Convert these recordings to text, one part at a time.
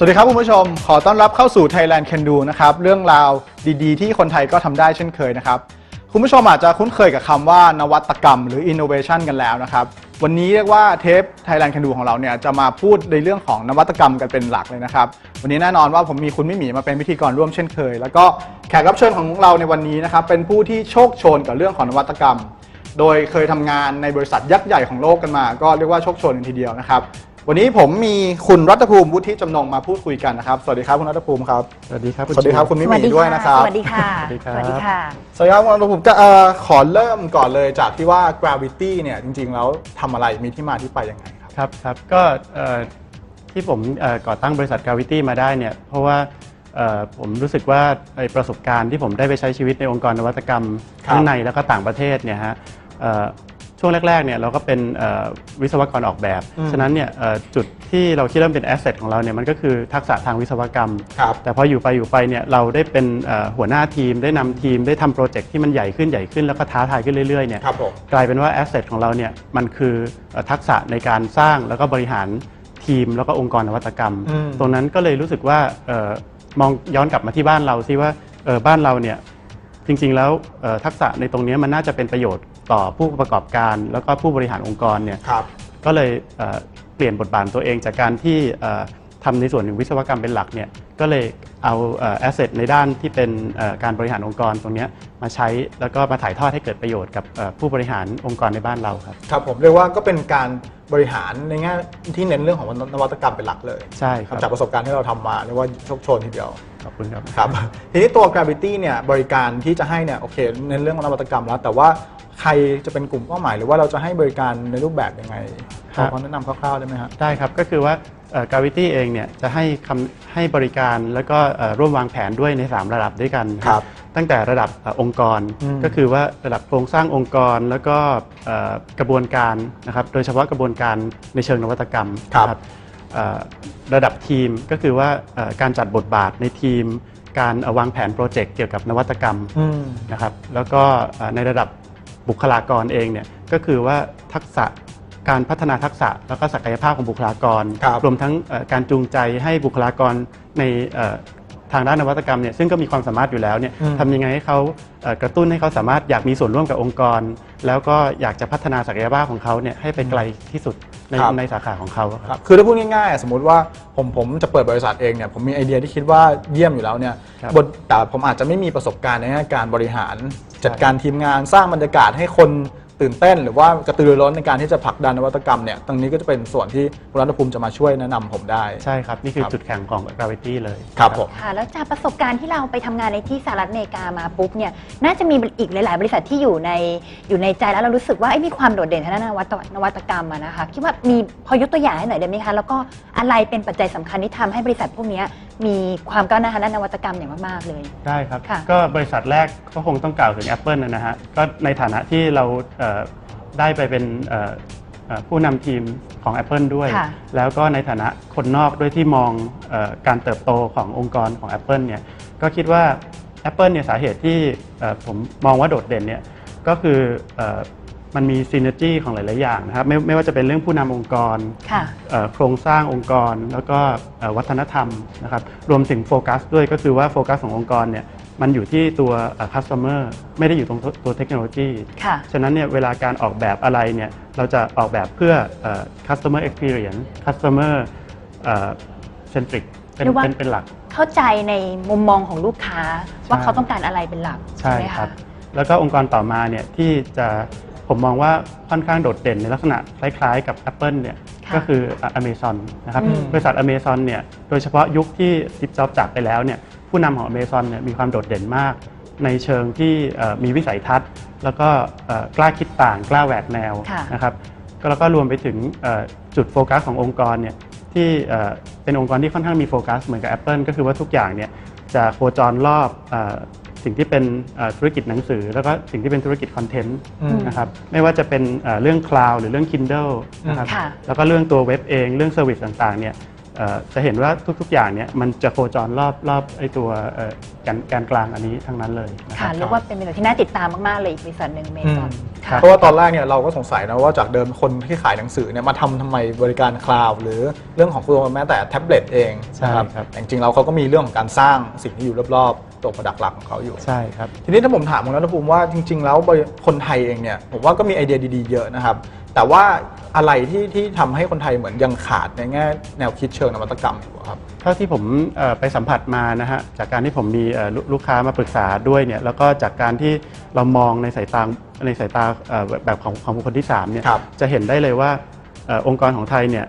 สวัสดีครับคุณผู้ชม ขอต้อนรับเข้าสู่ Thailand Can Do นะครับ เรื่องราวดีๆ ที่คนไทยก็ทำได้เช่นเคยนะครับ คุณผู้ชมอาจจะคุ้นเคยกับคำว่านวัตกรรมหรือ innovation กันแล้วนะครับ วันนี้เรียกว่าเทป Thailand Can Do ของเราเนี่ยจะมาพูดในเรื่องของนวัตกรรมกันเป็นหลักเลยนะครับ วันนี้แน่นอนว่าผมมีคุณมิหมีมาเป็นพิธีกรร่วมเช่นเคย แล้วก็แขกรับเชิญของเราในวันนี้นะครับเป็นผู้ที่โชคโชนกับเรื่องของนวัตกรรม โดยเคยทำงานในบริษัทยักษ์ใหญ่ของโลกกันมา ก็เรียกว่าโชคโชนกันทีเดียวนะครับวันนี้ผมมีคุณรัตภูมิวุฒิจำนงมาพูดคุยกันนะครับ สวัสดีครับคุณรัตภูมิครับ สวัสดีครับสวัสดีครับคุณมิหมีด้วยนะครับ สวัสดีค่ะ สวัสดีครับ สวัสดีค่ะ สวัสดีครับคุณรัตภูมิก็เอ่อขอเริ่มก่อนเลยจากที่ว่า gravity เนี่ยจริงๆ แล้วทำอะไรมีที่มาที่ไปยังไงครับ ครับครับก็เอ่อที่ผมเอ่อก่อตั้งบริษัท Gravity มาได้เนี่ยเพราะว่าเอ่อผมรู้สึกว่าไอ้ประสบการณ์ที่ผมได้ไปใช้ชีวิตในองค์กรนวัตกรรมครับ ทั้งในแล้วก็ต่างประเทศเนี่ยฮะเอ่อ ช่วงแรกๆเนี่ยเราก็เป็นเอ่อวิศวกรออกแบบ ฉะนั้นเนี่ยเอ่อจุดที่เราคิดว่าเป็นแอสเซทของเราเนี่ยมันก็คือทักษะทางวิศวกรรมครับแต่พออยู่ไปอยู่ไปเนี่ยเราได้เป็นเอ่อหัวหน้าทีม ได้นำทีมได้ทำโปรเจกต์ที่มันใหญ่ขึ้นใหญ่ขึ้นแล้วก็ท้าทายขึ้นเรื่อยๆเนี่ยครับผมกลายเป็นว่าแอสเซทของเราเนี่ยมันคือเอ่อทักษะในการสร้างแล้วก็บริหารทีมแล้วก็องค์กรนวัตกรรมอืมตรงนั้นก็เลยรู้สึกว่าเออมองย้อนกลับมาที่บ้านเราซิว่าเออบ้านเราเนี่ยจริงๆแล้วเอ่อทักษะในตรงนี้มันน่าจะเป็นประโยชน์ ต่อผู้ประกอบการ แล้วก็ผู้บริหารองค์กรเนี่ยครับ ก็เลยเอ่อเปลี่ยนบทบาทตัวเองจากการที่เอ่อทำในส่วนของวิศวกรรมเป็นหลักเนี่ย ก็เลยเอาแอสเซทในด้านที่เป็นเอ่อการบริหารองค์กรตรงเนี้ยมาใช้แล้วก็มาถ่ายทอดให้เกิดประโยชน์กับเอ่อผู้บริหารองค์กรในบ้านเราครับครับผมเรียกว่าก็เป็นการบริหารในแง่ที่เน้นเรื่องของนวัตกรรมเป็นหลักเลยใช่ครับจากประสบการณ์ที่เราทำมาเรียกว่าโชคโชนทีเดียวขอบคุณครับครับทีนี้ตัว gravity เนี่ยบริการที่จะให้เนี่ยโอเคเน้นเรื่องของนวัตกรรมแล้ว แต่ว่าใครจะเป็นกลุ่มเป้าหมาย หรือว่าเราจะให้บริการในรูปแบบยังไง ขครัอบความแนะนำคร่าวๆได้ไหมครับได้ครับก็คือว่าเอ่อ Gravity เองเนี่ยจะให้คำให้บริการแล้วก็เอ่อร่วมวางแผนด้วยใน 3 ระดับด้วยกันครับตั้งแต่ระดับเอ่อองค์กรอืมก็คือว่าระดับโครงสร้างองค์กรแล้วก็เอ่อกระบวนการนะครับโดยเฉพาะกระบวนการในเชิงนวัตกรรมครับนะเอ่อระดับทีมก็คือว่าเอ่อการจัดบทบาทในทีม การเอ่อวางแผนโปรเจกต์เกี่ยวกับนวัตกรรมอืมนะครับแล้วก็เอ่อในระดับบุคลากรเองเนี่ยก็คือว่าทักษะ การพัฒนาทักษะแล้วก็ศักยภาพของบุคลากร ครับรวมทั้งเอ่อการจูงใจให้บุคลากรในเอ่อทางด้านนวัตกรรมเนี่ยซึ่งก็มีความสามารถอยู่แล้วเนี่ยอืม ทำยังไงให้เขาเอ่อกระตุ้นให้เขาสามารถอยากมีส่วนร่วมกับองค์กร แล้วก็อยากจะพัฒนาศักยภาพของเขาเนี่ยให้ไปไกลที่สุดในครับ ในสาขาของเขาครับ ครับคือถ้าพูดง่ายๆ สมมุติว่าผมผมจะเปิดบริษัทเองเนี่ยผมมีไอเดียที่คิดว่าเยี่ยมอยู่แล้วเนี่ยครับบนแต่ผมอาจจะไม่มีประสบการณ์ในแง่การบริหาร จัดการทีมงานสร้างบรรยากาศให้คน ตื่นเต้นหรือว่ากระตือรือร้นในการที่จะผลักดันนวัตกรรมเนี่ยตรงนี้ก็จะเป็นส่วนที่คุณรัตนภูมิจะมาช่วยแนะนำผมได้ ใช่ครับ นี่คือครับ จุดแข็งของ Gravity เลยครับผม ค่ะแล้วจากประสบการณ์ที่เราไปทำงานในที่สหรัฐอเมริกามาปุ๊บเนี่ยน่าจะมีอีกหลาย ๆ บริษัทที่อยู่ในอยู่ในใจแล้วเรารู้สึกว่าเอ้ยมีความโดดเด่นทางด้านนวัตนวัตกรรมอะนะคะคิดว่ามีพอยกตัวอย่างให้หน่อยได้ไหมคะแล้วก็อะไรเป็นปัจจัยสำคัญที่ทำให้บริษัทพวกเนี้ย มีความก้าวหน้าทางด้านนวัตกรรมอย่างมากๆเลย ได้ครับ ค่ะ ก็บริษัทแรกก็คงต้องกล่าวถึง Apple นะนะฮะ ก็ในฐานะที่เราเอ่อได้ไปเป็นเอ่อเอ่อผู้นำทีมของ Apple ด้วย ค่ะ แล้วก็ในฐานะคนนอกด้วยที่มองเออการเติบโตขององค์กรของ Apple เนี่ยก็คิดว่า Apple เนี่ยสาเหตุที่เอ่อผมมองว่าโดดเด่นเนี่ยก็คือเออ มันมีซีเนจีของหลาย ๆ อย่างนะครับไม่ไม่ว่าจะเป็นเรื่องผู้นำองค์กรค่ะ เอ่อโครงสร้างองค์กร แล้วก็เอ่อวัฒนธรรมนะครับรวมถึงโฟกัสด้วยก็คือว่าโฟกัสขององค์กรเนี่ยมันอยู่ที่ตัวเอ่อ customer ไม่ได้อยู่ตรงตัวเทคโนโลยี ค่ะ ฉะนั้นเนี่ยเวลาการออกแบบอะไรเนี่ยเราจะออกแบบเพื่อเอ่อ customer experience customer เอ่อ centric เป็นหรือว่า เป็นเป็นหลัก เข้าใจในมุมมองของลูกค้าว่าใช่เขาต้องการอะไรเป็นหลักใช่ไหมครัคะบแล้วก็องค์กรต่อมาเนี่ยที่จะ ผมมองว่าค่อนข้างโดดเด่นในลักษณะคล้ายๆกับ Apple เนี่ยค่ะก็คืออเมซอนนะครับอืม บริษัทอเมซอนเนี่ยโดยเฉพาะยุคที่ซิปจ็อบจากไปแล้วเนี่ยผู้นำของอเมซอนเนี่ยมีความโดดเด่นมาก ในเชิงที่เอ่อมีวิสัยทัศน์ แล้วก็เอ่อกล้าคิดต่างกล้าแหวกแนวค่ะ นะครับก็แล้วก็รวมไปถึงเอ่อจุดโฟกัสขององค์กรเนี่ยที่เอ่อเป็นองค์กรที่ค่อนข้างมีโฟกัสเหมือนกับ Apple ก็คือว่าทุกอย่างเนี่ยจะโคจรรอบเออ สิ่งที่เป็นเอ่อธุรกิจหนังสือ แล้วก็สิ่งที่เป็นธุรกิจคอนเทนต์อืมนะครับไม่ว่าจะเป็นเอ่อเรื่อง Cloud หรือเรื่อง Kindle นะครับค่ะแล้วก็เรื่องตัวเว็บเองเรื่องเซอร์วิสต่างๆเนี่ยเอ่อจะเห็นว่าทุกๆ อย่างเนี่ยมันจะโคจรรอบรอบไอ้ตัวเอ่อแกนแกนกลางอันนี้ทั้งนั้นเลยนะคค่ะรับเรียกว่าเป็นบริษัทที่น่าติดตามมากๆเลยอีกบริษัทหนึ่งเมซอนอืมค่ะเพราะว่าตอนแรกเนี่ยเราก็สงสัยนะว่าจากเดิมคนที่ขายหนังสือเนี่ยมาทำทำไมบริการคลาวด์หรือเรื่องของตัวแม้แต่แท็บเล็ตเองนะครับใช่ครับแต่จริงๆแล้วเขาก็มีเรื่องของการสร้างสิ่งที่อยู่รอบๆ ตัวผดักหลักของเขาอยู่ ใช่ครับ ทีนี้ถ้าผมถามคุณรัตภูมิว่าจริง ๆ แล้วบริคนไทยเองเนี่ยผมว่าก็มีไอเดียดีๆเยอะนะครับ แต่ว่าอะไรที่ที่ทำให้คนไทยเหมือนยังขาดในแง่แนวคิดเชิงนวัตกรรมอยู่ครับเท่าที่ผมเอ่อไปสัมผัสมานะฮะจากการที่ผมมีเอ่อลูลูกค้ามาปรึกษาด้วยเนี่ยแล้วก็จากการที่เรามองในสายตาในสายตาเอ่อแบบของของบุคคลที่3เนี่ยครับจะเห็นได้เลยว่าเอ่อองค์กรของไทยเนี่ย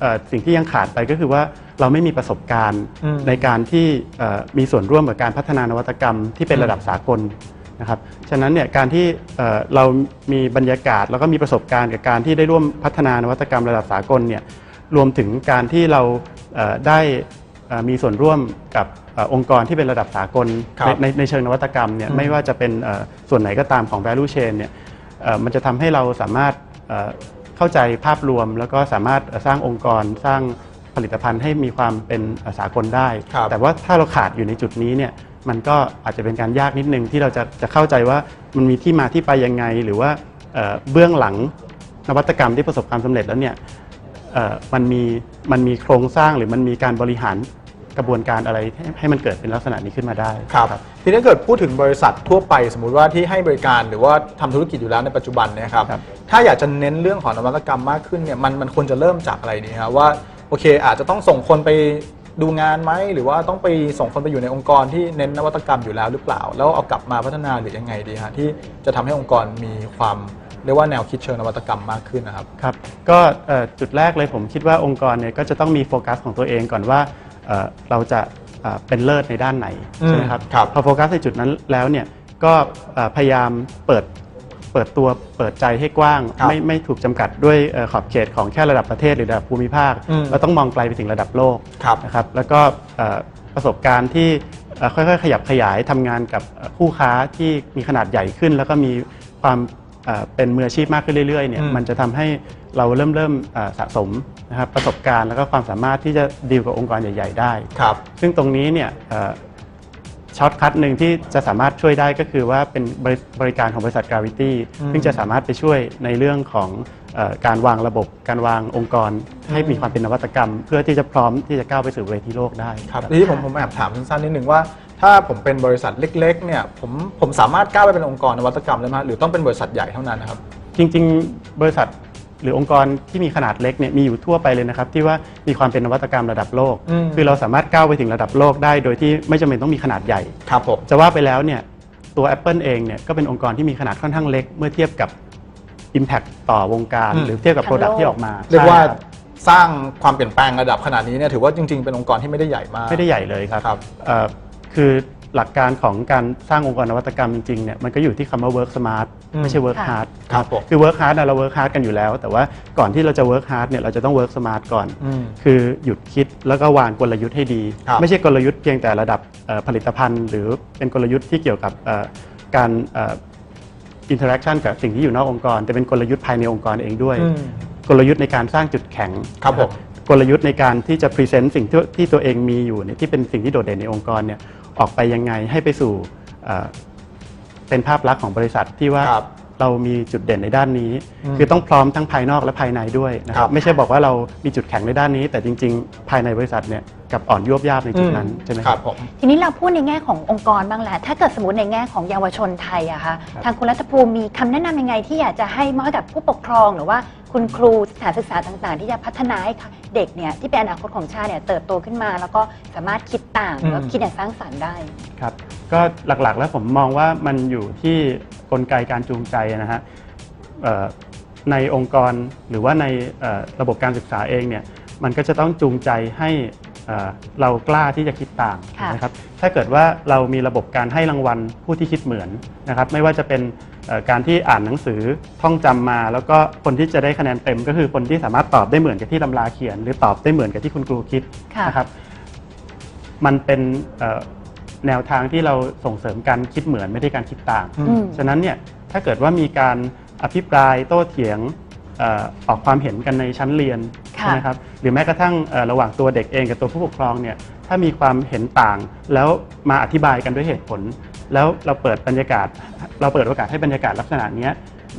เอ่อสิ่งที่ยังขาดไปก็คือว่า เราไม่มีประสบการณ์อืมในการที่เอ่อมีส่วนร่วมกับการพัฒนานวัตกรรมที่เป็นอืมระดับสากลนะครับฉะนั้นเนี่ยการที่เอ่อเรามีบรรยากาศแล้วก็มีประสบการณ์กับการที่ได้ร่วมพัฒนานวัตกรรมระดับสากลเนี่ยรวมถึงการที่เราเอ่อได้เอ่อมีส่วนร่วมกับเอ่อองค์กรที่เป็นระดับสากลครับ ใน ในในเชิงนวัตกรรมเนี่ยอืมไม่ว่าจะเป็นเอ่อส่วนไหนก็ตามของ value chain เนี่ยเอ่อมันจะทำให้เราสามารถเอ่อเข้าใจภาพรวม แล้วก็สามารถเอ่อสร้างองค์กรสร้าง ผลิตภัณฑ์ให้มีความเป็นเอ่อสากลได้ ครับแต่ว่าถ้าเราขาดอยู่ในจุดนี้เนี่ยมันก็อาจจะเป็นการยากนิดนึงที่เราจะจะเข้าใจว่ามันมีที่มาที่ไปยังไง หรือว่าเอ่อเบื้องหลังนวัตกรรมที่ประสบความสำเร็จแล้วเนี่ยเอ่อมันมีมันมีโครงสร้างหรือมันมีการบริหารกระบวนการอะไรให้ให้มันเกิดเป็นลักษณะนี้ขึ้นมาได้ ครับ ทีนี้ถ้าเกิดพูดถึงบริษัททั่วไปสมมุติว่าที่ให้บริการหรือว่าทำธุรกิจอยู่แล้วในปัจจุบันเนี่ยครับ ครับ ถ้าอยากจะเน้นเรื่องของนวัตกรรมมากขึ้นเนี่ยมันมันควรจะเริ่มจากอะไรดีครับว่า โอเค อาจจะต้องส่งคนไปดูงานไหมหรือว่าต้องไปส่งคนไปอยู่ในองค์กรที่เน้นนวัตกรรมอยู่แล้วหรือเปล่า แล้วเอากลับมาพัฒนาหรือยังไงดีฮะที่จะทำให้องค์กรมีความเรียกว่าแนวคิดเชิงนวัตกรรมมากขึ้นนะครับครับก็เอ่อจุดแรกเลยผมคิดว่าองค์กรเนี่ยก็จะต้องมีโฟกัสของตัวเองก่อนว่าเอ่อเราจะเอ่อเป็นเลิศในด้านไหนอืมใช่ไหมครับครับพอโฟกัสในจุดนั้นแล้วเนี่ยก็เอ่อพยายามเปิด เปิดตัวเปิดใจให้กว้าง ครับไม่ไม่ถูกจำกัดด้วยเอ่อขอบเขตของแค่ระดับประเทศหรือระดับภูมิภาค อืม เราต้องมองไกลไปถึงระดับโลก ครับ นะครับแล้วก็เอ่อประสบการณ์ที่เอ่อค่อยๆ ขยับขยายทำงานกับเอ่อคู่ค้าที่มีขนาดใหญ่ขึ้น แล้วก็มีความเอ่อเป็นมืออาชีพมากขึ้นเรื่อยๆเนี่ยอืม มันจะทำให้เราเริ่มเริ่มเอ่อสะสมนะครับประสบการณ์แล้วก็ความสามารถที่จะดีลกับองค์กรใหญ่ ๆ ได้ ครับ ซึ่งตรงนี้เนี่ย ช็อตคัทหนึ่งที่จะสามารถช่วยได้ก็คือว่าเป็นบริบริการของบริษัท Gravity อืมซึ่งจะสามารถไปช่วยในเรื่องของเออการวางระบบ การวางองค์กร ให้มีความเป็นนวัตกรรม เพื่อที่จะพร้อมที่จะก้าวไปสู่เวทีโลกได้ ครับทีนี้ผมผมแอบถามสั้นๆนิดนึงว่า ถ้าผมเป็นบริษัทเล็กๆเนี่ยผมผมสามารถก้าวไปเป็นองค์กรนวัตกรรมได้ไหมหรือต้องเป็นบริษัทใหญ่เท่านั้นนะครับ จริงๆ บริษัท หรือองค์กรที่มีขนาดเล็กเนี่ยมีอยู่ทั่วไปเลยนะครับที่ว่ามีความเป็นนวัตกรรมระดับโลก อืม คือเราสามารถก้าวไปถึงระดับโลกได้ โดยที่ไม่จำเป็นต้องมีขนาดใหญ่ ครับผม จะว่าไปแล้วเนี่ยตัว Apple เองเนี่ยก็เป็นองค์กรที่มีขนาดค่อนข้างเล็ก เมื่อเทียบกับ Impact ต่อวงการ อืม หรือเทียบกับทั้งโลก Product ที่ออกมาเรียกว่าใช่คบสร้างความเปลี่ยนแปลงระดับขนาดนี้เนี่ยถือว่าจริงๆเป็นองค์กรที่ไม่ได้ใหญ่มาก ไม่ได้ใหญ่เลยครับครับ เอ่อคือ หลักการของการสร้างองค์กรนวัตกรรมจริงๆเนี่ยมันก็อยู่ที่คำว่า work smart อืมไม่ใช่ work ค่ะ hard ครับผมคือ work hard นะเรา work hard กันอยู่แล้ว แต่ว่าก่อนที่เราจะ work hard เนี่ยเราจะต้อง work smart ก่อนอืมคือหยุดคิดแล้วก็วางกลยุทธ์ให้ดีครับไม่ใช่กลยุทธ์เพียงแต่ระดับเอ่อผลิตภัณฑ์ หรือเป็นกลยุทธ์ที่เกี่ยวกับเอ่อการอินเทอร์แอคชั่นกับสิ่งที่อยู่นอกองค์กร แต่เป็นกลยุทธ์ภายในองค์กรเองด้วยอืมกลยุทธ์ในการสร้างจุดแข็งครับผมกลยุทธ์ในการที่จะพรีเซนต์สิ่งที่ที่ตัวเองมีอยู่เนี่ยที่เป็นสิ่งที่โดดเด่นในองค์กรเนี่ย ออกไปยังไงให้ไปสู่เอ่อเป็นภาพลักษณ์ของบริษัทที่ว่าครับเรามีจุดเด่นในด้านนี้อืมคือต้องพร้อมทั้งภายนอกและภายในด้วยนะคครัรับบไม่ใช่บอกว่าเรามีจุดแข็งในด้านนี้ แต่จริง ๆ ภายในบริษัทเนี่ย กับอ่อนยวบยาบในจุดนั้นใช่ไหมครับผม ทีนี้เราพูดในแง่ขององค์กรบ้างแหละ ถ้าเกิดสมมติในแง่ของเยาวชนไทยอะคะครับทางคุณรัฐภูมิมีคำแนะนำยังไงที่อยากจะให้มอบให้กับผู้ปกครองหรือว่าคุณครูสถานศึกษาต่าง ๆ ที่จะพัฒนาให้เด็กเนี่ยที่เป็นอนาคตของชาติเนี่ยเติบโตขึ้นมา แล้วก็สามารถคิดต่างอืมแล้วคิดอย่างสร้างสรรค์ได้ครับก็หลักๆแล้วผมมองว่ามันอยู่ที่กลไกการจูงใจนะฮะเอ่อในองค์กรหรือว่าในเอ่อระบบการศึกษาเองเนี่ยมันก็จะต้องจูงใจให้ เอ่อเรากล้าที่จะคิดต่างค่ะนะครับถ้าเกิดว่าเรามีระบบการให้รางวัลผู้ที่คิดเหมือนนะครับไม่ว่าจะเป็นเอ่อการที่อ่านหนังสือท่องจำมา แล้วก็คนที่จะได้คะแนนเต็ม ก็คือคนที่สามารถตอบได้เหมือนกับที่ตำราเขียน หรือตอบได้เหมือนกับที่คุณครูคิดค่ะนะครับมันเป็นเอ่อแนวทางที่เราส่งเสริมการคิดเหมือนไม่ได้การคิดต่างอืมอืมฉะนั้นเนี่ยถ้าเกิดว่ามีการอภิปรายโต้เถียงเอ่อออกความเห็นกันในชั้นเรียนค่ะใช่ไหมครับหรือแม้กระทั่งเอ่อระหว่างตัวเด็กเองกับตัวผู้ปกครองเนี่ยถ้ามีความเห็นต่าง แล้วมาอธิบายกันด้วยเหตุผล แล้วเราเปิดบรรยากาศ เราเปิดโอกาสให้บรรยากาศลักษณะเนี้ย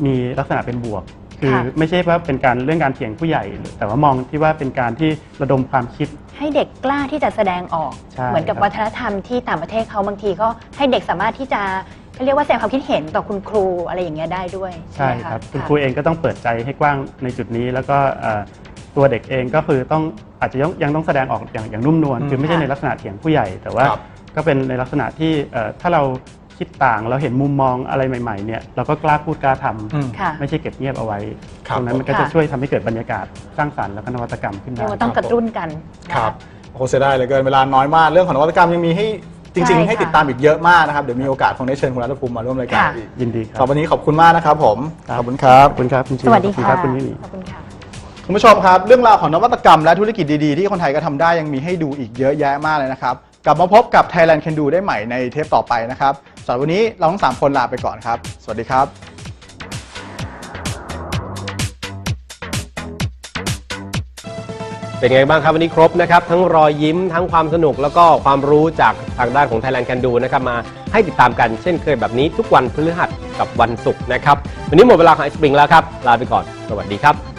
มีลักษณะเป็นบวก คือค่ะไม่ใช่ว่าเป็นการเรื่องการเถียงผู้ใหญ่ แต่ว่ามองที่ว่าเป็นการที่ระดมความคิด ให้เด็กกล้าที่จะแสดงออกใช่เหมือนกับครับวัฒนธรรมที่ต่างประเทศเขาบางทีก็ให้เด็กสามารถที่จะเขาเรียกว่าแสดงความคิดเห็นต่อคุณครูอะไรอย่างเงี้ยได้ด้วย ใช่ไหมะครับ คุณะครูเองก็ต้องเปิดใจให้กว้างในจุดนี้ แล้วก็เอ่อ ตัวเด็กเองก็คือต้องอาจจะยังยังต้องแสดงออกอย่างอย่างนุ่มนวลอืมคือไม่ใช่ค่ะในลักษณะเถียงผู้ใหญ่ แต่ว่าครับก็เป็นในลักษณะที่เอ่อถ้าเราคิดต่างเราเห็นมุมมองอะไรใหม่ๆเนี่ยเราก็กล้าพูดกล้าทำอืมค่ะไม่ใช่เก็บเงียบเอาไว้ครับตรงนั้นมันก็ค่ะจะช่วยทำให้เกิดบรรยากาศสร้างสรรค์และก็นวัตกรรมขึ้นเรีได้ยกว่าต้องกระตุ้นกันนะะครับโอ้โหเสียดายเหลือเกินเวลาน้อยมากเรื่องของนวัตกรรมยังมีให้จริงใช่ๆให้ค่ะติดตามอีกเยอะมากนะครับ เดี๋ยวมีโอกาสคงได้เชิญคุณรัตภูมิมาร่วมรายการค่ะอีกยินดีคสำหรัรับบวันนี้ขอบคุณมากนะครับผมครับขอบคุณครับขอบคุณครับคุณชิสวัสดีขอบณค่ะรับคุณนินีขอบคุณค่ะ คุณผู้ชมครับเรื่องราวของนวัตกรรมและธุรกิจดีๆ ที่คนไทยก็ทำได้ยังมีให้ดูอีกเยอะแยะมากเลยนะครับ กลับมาพบกับ Thailand Can Do ได้ใหม่ในเทปต่อไปนะครับสำหรับวันนี้เราทั้งสามคนลาไปก่อนครับ สวัสดีครับเป็นไงบ้างครับวันนี้ครบนะครับ ทั้งรอยยิ้มทั้งความสนุกแล้วก็ความรู้จากทางด้านของ Thailand Can Do นะครับมาให้ติดตามกันเช่นเคยแบบนี้ทุกวันพฤหัสกับวันศุกร์นะครับ วันนี้หมดเวลาของไอสปริงแล้วครับ ลาไปก่อน สวัสดีครับ